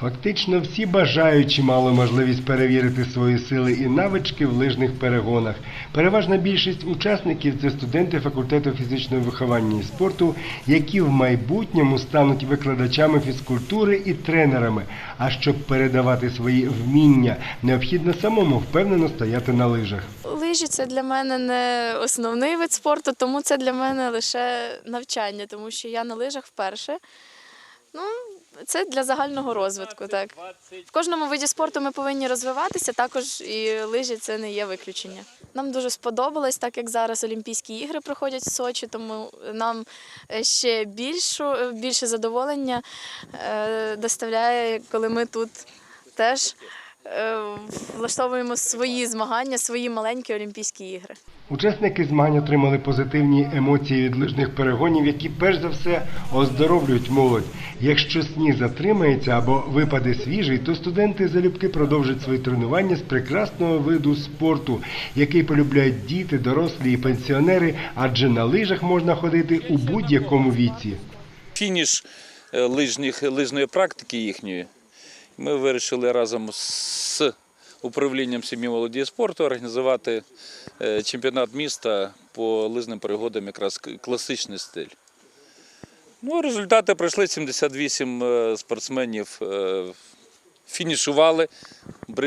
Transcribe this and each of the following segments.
Фактично всі бажаючі мали можливість перевірити свої сили і навички в лижних перегонах. Переважна більшість учасників це студенти факультету фізичного виховання і спорту, які в майбутньому стануть викладачами фізкультури і тренерами. А щоб передавати свої вміння, необхідно самому впевнено стояти на лижах. Лижі це для мене не основний вид спорту, тому це для мене лише навчання, тому що я на лижах вперше. Ну, це для загального розвитку. Так. В кожному виді спорту ми повинні розвиватися, також і лижі це не є виключення. Нам дуже сподобалось, так як зараз Олімпійські ігри проходять в Сочі, тому нам е, ще більшу, більше задоволення е, доставляє, коли ми тут теж е, влаштовуємо свої змагання, свої маленькі Олімпійські ігри. Учасники змагань отримали позитивні емоції від лижних перегонів, які перш за все оздоровлюють молодь. Якщо сніг затримається або випаде свіжий, то студенти залюбки продовжать свої тренування з прекрасного виду спорту, який полюбляють діти, дорослі і пенсіонери, адже на лижах можна ходити у будь-якому віці. фініш е, лижних, лижної практики їхньої, ми вирішили разом з управлінням сім'ї молоді і спорту організувати е, чемпіонат міста по лижним перегодам якраз класичний стиль. Ну, результати пройшли 78 е, спортсменів. е, Фінішували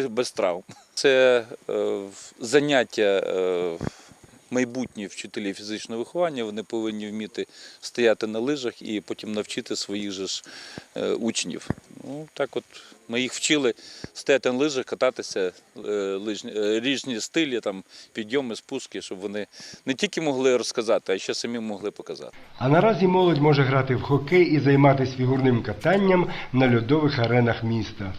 без травм. Це заняття е, майбутні вчителі фізичного виховання. Вони повинні вміти стояти на лижах і потім навчити своїх же ж учнів. Ну, так от ми їх вчили стояти на лижах, кататися, е, лижні, е, різні стилі, там, підйоми, спуски, щоб вони не тільки могли розказати, а ще самі могли показати. А наразі молодь може грати в хокей і займатися фігурним катанням на льодових аренах міста.